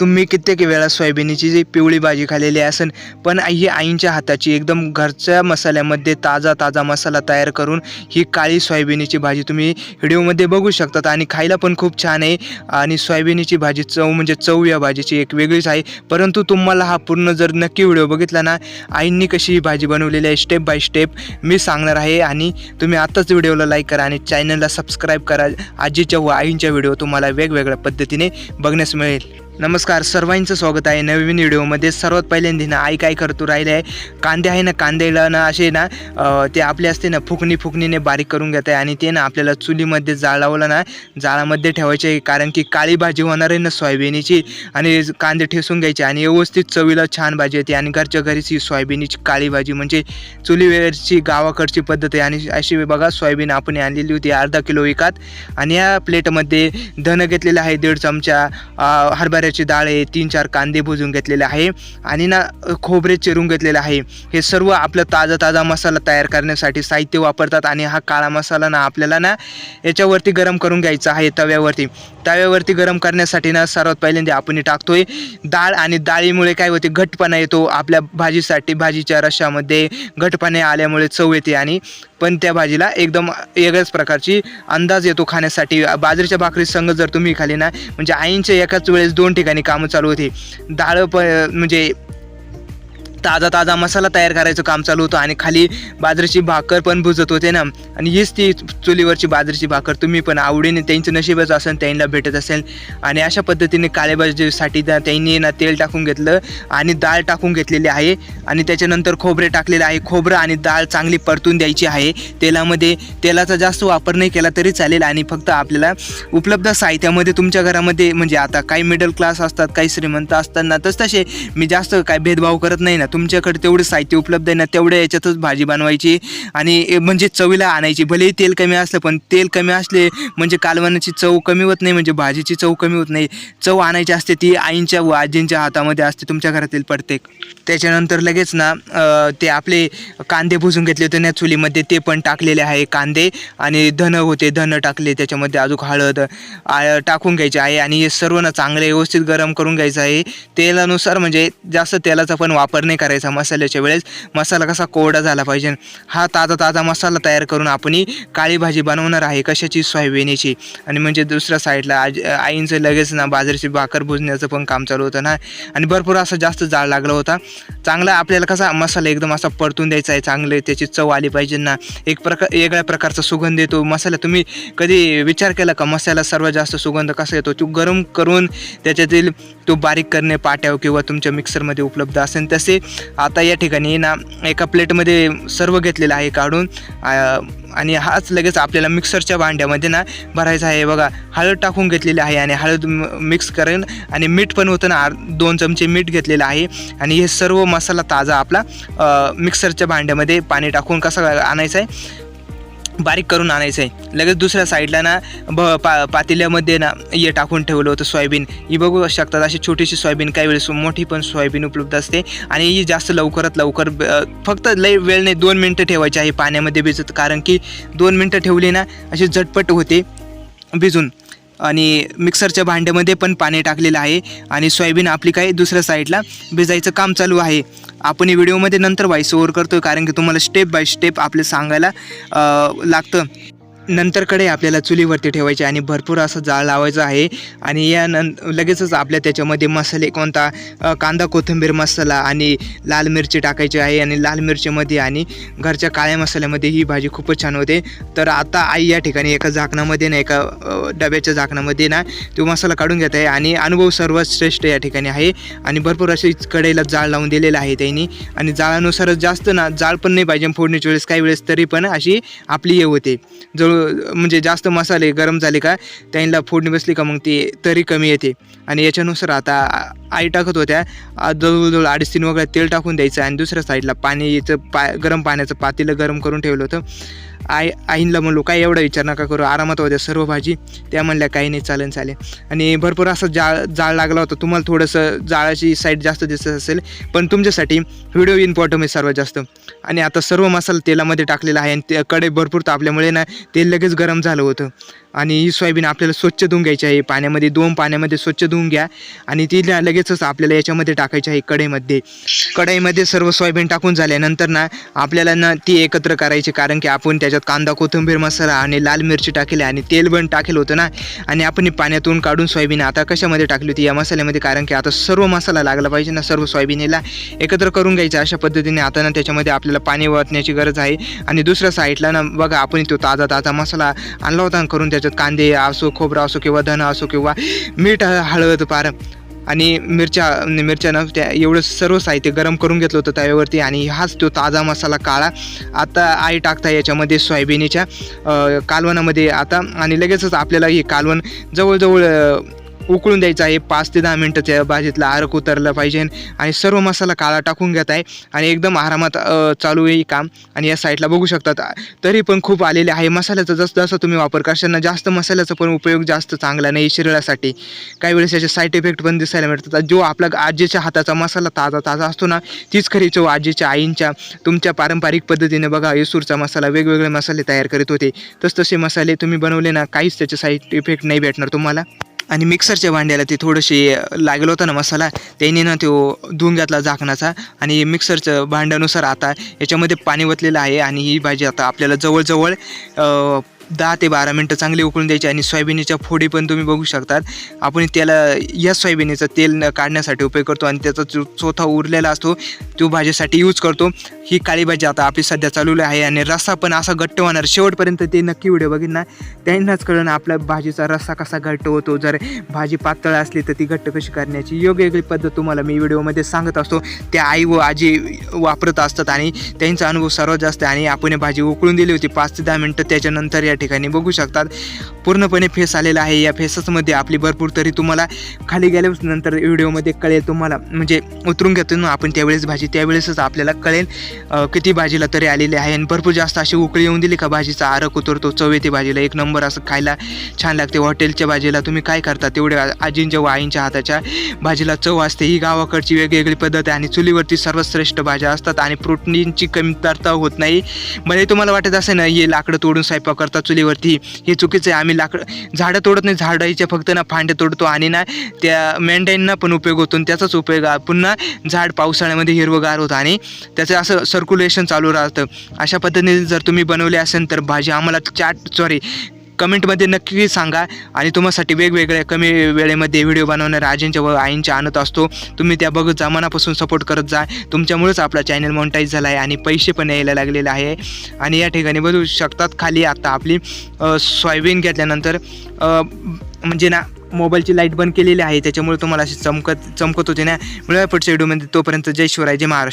तुम्ही कित्येक वेळा सोयाबीनची जी पिवळी भाजी खाल्लेली असेल पण ही आईंच्या हाताची एकदम घरच्या मसाल्यामध्ये ताजा ताजा मसाला तयार करून ही काळी सोयाबीनची भाजी तुम्ही व्हिडिओमध्ये बघू शकतात आणि खायला पण खूप छान आहे. आणि सोयाबीनची भाजी चव म्हणजे चव या भाजीची एक वेगळीच आहे. परंतु तुम्हाला हा पूर्ण जर नक्की व्हिडिओ बघितला ना आईंनी कशी ही भाजी बनवलेली आहे स्टेप बाय स्टेप मी सांगणार आहे. आणि तुम्ही आत्ताच व्हिडिओला लाईक करा आणि चॅनलला सबस्क्राईब करा. आजीच्या व आईंच्या व्हिडिओ तुम्हाला वेगवेगळ्या पद्धतीने बघण्यास मिळेल. नमस्कार सर्वांचं स्वागत आहे नवीन व्हिडिओमध्ये. सर्वात पहिल्यांदा ना आई काय करतो राहिले आहे कांदे आहे ना कांद्याला ना असे ना ते आपले असते ना फुकणी फुकणीने बारीक करून घेत आहे आणि ते ना आपल्याला चुलीमध्ये जाळावलं ना जाळामध्ये ठेवायचे कारण की काळी भाजी होणार आहे ना सोयाबीनची आणि कांदे ठेसून घ्यायचे आणि व्यवस्थित चवीला छान भाजी येते आणि घरच्या घरीच ही सोयाबीनची काळी भाजी म्हणजे चुलीवरची गावाकडची पद्धत आहे आणि अशी बघा सोयाबीन आपण आणलेली होती अर्धा किलो विकात आणि या प्लेटमध्ये धनं घेतलेलं आहे दीड चमचा अं, हरभऱ्याची डाळ आहे तीन चार कांदे भुजून घेतलेले आहे आणि ना खोबरे चिरून घेतलेले आहे. हे सर्व आपलं ताजा ताजा मसाला तयार करण्यासाठी साहित्य वापरतात आणि हा काळा मसाला ना आपल्याला ना याच्यावरती गरम करून घ्यायचा आहे तव्यावरती. तव्यावरती गरम करण्यासाठी ना सर्वात पहिल्यांदा आपण टाकतोय. डाळ आणि डाळीमुळे काय होते घटपणा येतो. आपल्या भाजीसाठी भाजीच्या रशामध्ये घटपणे आल्यामुळे चव येते आणि पण त्या भाजीला एकदम वेगळ्याच प्रकारची अंदाज येतो खाण्यासाठी. बाजरीच्या भाकरी संग जर तुम्ही खाली ना म्हणजे आईंच्या एकाच वेळेस दोन ठिकाणी कामं चालू होती. डाळ प म्हणजे ताजा ताजा मसाला तयार करायचं काम चालू होतं आणि खाली बाजरीची भाकर पण भुजत होते ना. आणि हीच ती चुलीवरची बाजरीची भाकर. तुम्ही पण आवडीने त्यांचं नशीबच असेल त्यांना भेटत असेल. आणि अशा पद्धतीने काळेबाजीसाठी भाजीसाठी त्यांनी ना तेल टाकून घेतलं आणि डाळ टाकून घेतलेली आहे. आणि त्याच्यानंतर खोबरे टाकलेले आहे. खोबरं आणि डाळ चांगली परतून द्यायची आहे. तेलामध्ये तेलाचा जास्त वापर नाही केला तरी चालेल आणि फक्त आपल्याला उपलब्ध साहित्यामध्ये तुमच्या घरामध्ये म्हणजे आता काही मिडल क्लास असतात काही श्रीमंत असतात ना तस तसे मी जास्त काय भेदभाव करत नाही ना. तुमच्याकडे तेवढं साहित्य उपलब्ध आहे ना तेवढ्या याच्यातच भाजी बनवायची आणि ए- म्हणजे चवीला आणायची. भलेही तेल कमी असलं पण तेल कमी असले म्हणजे कालवणाची चव कमी होत नाही म्हणजे भाजीची चव कमी होत नाही. चव आणायची असते ती आईंच्या व आजींच्या हातामध्ये असते तुमच्या घरातील प्रत्येक. त्याच्यानंतर लगेच ना ते आपले कांदे भुजून घेतले होते ना चुलीमध्ये ते पण टाकलेले आहे कांदे. आणि धन होते धन टाकले त्याच्यामध्ये अजून हळद आ- टाकून घ्यायचे आहे. आणि हे सर्व ना चांगले व्यवस्थित गरम करून घ्यायचं आहे. तेलानुसार म्हणजे जास्त तेलाचा पण वापर नाही करायचा मसाल्याच्या वेळेस. मसाला कसा कोरडा झाला पाहिजे. हा ताजा ताजा मसाला तयार करून आपण काळी भाजी बनवणार आहे कशाची सोयाबीनची आणि म्हणजे दुसऱ्या साईडला आज आईंचं लगेच ना बाजरीची भाकर भुजण्याचं पण काम चालू होतं ना. आणि भरपूर असं जास्त जाळ लागला होता. चांगला आपल्याला कसा मसाला एकदम असा परतून द्यायचा आहे चांगले त्याची चव आली पाहिजे ना. एक प्रकार वेगळ्या प्रकारचा सुगंध येतो. मसाला तुम्ही कधी विचार केला का? मसाला सर्वात जास्त सुगंध कसा येतो? तो गरम करून त्याच्यातील तो बारीक करणे पाट्यावर किंवा तुमच्या मिक्सरमध्ये उपलब्ध असेल तसे आता या ठिकाणी ना एका प्लेटमध्ये सर्व घेतलेलं आहे काढून. आणि हाच लगेच आपल्याला मिक्सरच्या भांड्यामध्ये ना भरायचा आहे. बघा हळद टाकून घेतलेली आहे आणि हळद मिक्स करेन आणि मीठ पण होतं ना दोन चमचे मीठ घेतलेलं आहे. आणि हे सर्व मसाला ताजा आपला मिक्सरच्या भांड्यामध्ये पाणी टाकून कसा आणायचा आहे. बारीक करून आणायचं आहे लगेच दुसऱ्या साईडला ना ब पा पातेल्यामध्ये ना हे टाकून ठेवलं होतं सोयाबीन. ही बघू शकतात अशी छोटीशी सोयाबीन काही वेळेस मोठी पण सोयाबीन उपलब्ध असते. आणि ही जास्त लवकरात लवकर फक्त लई वेळ नाही दोन मिनटं ठेवायची आहे पाण्यामध्ये भिजत. कारण की दोन मिनटं ठेवली ना अशी झटपट होते भिजून. आणि मिक्सरच्या भांड्यामध्ये पण पाणी टाकलेलं आहे. आणि सोयाबीन आपली काही दुसऱ्या साईडला भिजायचं काम चालू आहे. आपण व्हिडिओमध्ये नंतर व्हॉइस ओव्हर करतो कारण की तुम्हाला स्टेप बाय स्टेप आपले सांगायला लागतं. नंतर कडे आपल्याला चुलीवरती ठेवायचे आणि भरपूर असं जाळ लावायचं आहे. आणि या नं लगेचच आपल्या त्याच्यामध्ये मसाले कोणता कांदा कोथिंबीर मसाला आणि लाल मिरची टाकायची आहे आणि लाल मिरचीमध्ये आणि घरच्या काळ्या मसाल्यामध्ये ही भाजी खूपच छान होते. तर आता आई या ठिकाणी एका झाकणामध्ये ना एका डब्याच्या झाकणामध्ये ना तो मसाला काढून घेत आहे आणि अनुभव सर्वात श्रेष्ठ या ठिकाणी आहे. आणि भरपूर अशी कढईला जाळ लावून दिलेलं आहे त्यांनी. आणि जाळानुसारच जास्त ना जाळ पण नाही पाहिजे फोडणीच्या वेळेस काही वेळेस तरी पण अशी आपली हे होते. जवळ म्हणजे जास्त मसाले गरम झाले का त्यांना फोडणी बसली का मग ती तरी कमी येते. आणि याच्यानुसार आता आई टाकत होत्या जवळजवळ अडीच तीन वगैरे तेल टाकून द्यायचं आणि दुसऱ्या साईडला पाणीचं पा गरम पाण्याचं पातेलं गरम करून ठेवलं होतं. आई आईनला म्हणलो काय एवढा विचार नका करू आरामात होत्या सर्व भाजी. त्या म्हणल्या काही नाही चालेल चालेल. आणि भरपूर असं जाळ जाळ लागला होता. तुम्हाला थोडंसं जाळाची साईड जास्त दिसत असेल पण तुमच्यासाठी व्हिडिओ इम्पॉर्टंट आहे सर्वात जास्त. आणि आता सर्व मसाला तेलामध्ये टाकलेला आहे आणि ते कडे भरपूर तापल्यामुळे ना तेल लगेच गरम झालं होतं. आणि ही सोयाबीन आपल्याला स्वच्छ धुवून घ्यायची आहे. पाण्यामध्ये दोन पाण्यामध्ये स्वच्छ धुवून घ्या. आणि ती लगेचच आपल्याला याच्यामध्ये टाकायची आहे कढईमध्ये. कढईमध्ये सर्व सोयाबीन टाकून झाल्यानंतर ना आपल्याला ना ती एकत्र करायची. कारण की आपण त्याच्यात कांदा कोथिंबीर मसाला आणि लाल मिरची टाकली आणि तेल पण टाकेल होतं ना. आणि आपण पाण्यातून काढून सोयाबीन आता कशामध्ये टाकली होती या मसाल्यामध्ये? कारण की आता सर्व मसाला लागला पाहिजे ना सर्व सोयाबीनला. एकत्र करून घ्यायचं अशा पद्धतीने आता ना त्याच्यामध्ये आपल्याला पाणी वाटण्याची गरज आहे. आणि दुसऱ्या साईडला ना बघा आपण तो ताजा ताजा मसाला आणला होता करून करून त्याच्यात कांदे असो खोबरं असो किंवा धन असो किंवा मीठ हळद पार आणि मिरच्या म्हणजे मिरच्यानं त्या एवढं सर्व साहित्य गरम करून घेतलं होतं त्यावरती आणि हाच तो ताजा मसाला काळा आता आई टाकता याच्यामध्ये सोयाबिनीच्या कालवणामध्ये आता आणि लगेचच आपल्याला ही कालवण जवळजवळ उकळून द्यायचा आहे. पाच ते दहा मिनटं त्या भाजीतला आरक उतरलं पाहिजे. आणि सर्व मसाला काळा टाकून घेत आहे. आणि एकदम आरामात चालू आहे काम. आणि या साईडला बघू शकतात. तरी पण खूप आलेले आहे. मसाल्याचा जसं जसं तुम्ही वापर करशाल ना जास्त मसाल्याचा पण उपयोग जास्त चांगला नाही शरीरासाठी. काही वेळेस याचे साईड इफेक्ट पण दिसायला मिळतात. जो आपला आजीच्या हाताचा मसाला ताजा ताजा असतो ना तीच खरी चव आजीच्या आईंच्या तुमच्या पारंपरिक पद्धतीने बघा येसूरचा मसाला वेगवेगळे मसाले तयार करीत होते. तसतसे मसाले तुम्ही बनवले ना काहीच त्याचे साईड इफेक्ट नाही भेटणार तुम्हाला. आणि मिक्सरच्या भांड्याला ते थोडंसे लागलं होतं ना मसाला त्याने ना तो धुवून घातला झाकणाचा. आणि मिक्सरचं भांड्यानुसार आता याच्यामध्ये पाणी वतलेलं आहे आणि ही भाजी आता आपल्याला जवळजवळ दहा ते बारा मिनटं चांगली उकळून द्यायची आणि सोयाबीनच्या फोडी पण तुम्ही बघू शकतात. आपण त्याला या सोयाबीनचं तेल न- काढण्यासाठी उपयोग करतो आणि त्याचा जो चोथा उरलेला असतो तो भाजीसाठी यूज करतो. ही काळी भाजी आता आपली सध्या चालवली आहे आणि रस्सा पण असा घट्ट होणार. शेवटपर्यंत ते नक्की व्हिडिओ बघितलं ना. त्यांनाच कळणं आपल्या भाजीचा रस्सा कसा घट्ट होतो. जर भाजी पातळ असली तर ती घट्ट कशी करण्याची? योग्य वेगळी पद्धत तुम्हाला मी व्हिडिओमध्ये सांगत असतो. त्या आई व आजी वापरत असतात आणि त्यांचा अनुभव सर्वात जास्त आणि आपण भाजी उकळून दिली होती पाच ते दहा मिनटं. त्याच्यानंतर या ठिकाणी बघू शकतात. पूर्णपणे फेस आलेला आहे. या फेससमध्ये आपली भरपूर तरी तुम्हाला खाली गेल्यानंतर व्हिडिओमध्ये कळेल तुम्हाला. म्हणजे उतरून घेतो ना आपण त्यावेळेस भाजी त्यावेळेसच आपल्याला कळेल किती भाजीला तरी आलेली आहे. आणि भरपूर जास्त अशी उकळी येऊन दिली का भाजीचा आरक उतरतो. चव येते भाजीला एक नंबर असं खायला छान लागते. हॉटेलच्या भाजीला तुम्ही काय करता? तेवढ्या आजींच्या व आईंच्या हाताच्या भाजीला चव असते. ही गावाकडची वेगवेगळी पद्धत आहे आणि चुलीवरती सर्वश्रेष्ठ भाज्या असतात आणि प्रोटीनची कमतरता होत नाही. म्हणजे तुम्हाला वाटत असेल ना हे लाकडं तोडून स्वयंपाक करतात. चुलीवरती. हे चुकीचं आहे. आम्ही लाकडं झाडं तोडत नाही. झाडाच्या फक्त ना फांडे तोडतो आणि ना त्या मेंढ्यांना पण उपयोग होतो आणि त्याचाच उपयोग पुन्हा झाड पावसाळ्यामध्ये हिरवगार होतं आणि त्याचं असं सर्क्युलेशन चालू राहतं. अशा पद्धतीने जर तुम्ही बनवले असेल तर भाजी आम्हाला चाट सॉरी कमेंटमध्ये नक्की सांगा आणि तुम्हासाठी वेगवेगळ्या कमी वेळेमध्ये व्हिडिओ बनवणं आजींच्या व आईंच्या आणत असतो. तुम्ही त्या बघत जा मनापासून सपोर्ट करत जा. तुमच्यामुळेच आपला चॅनल मॉनिटाईज झाला आहे आणि पैसे पण यायला लागलेले आहे. आणि या ठिकाणी बघू शकतात खाली आता आपली सोयाबीन घेतल्यानंतर म्हणजे ना मोबाईलची लाइट बंद केलेली आहे. त्याच्यामुळे तुम्हाला अशी चमकत चमकत होते ना. मिळूया पुढच्या व्हिडिओमध्ये तोपर्यंत जय शिवराय जय महाराष्ट्र.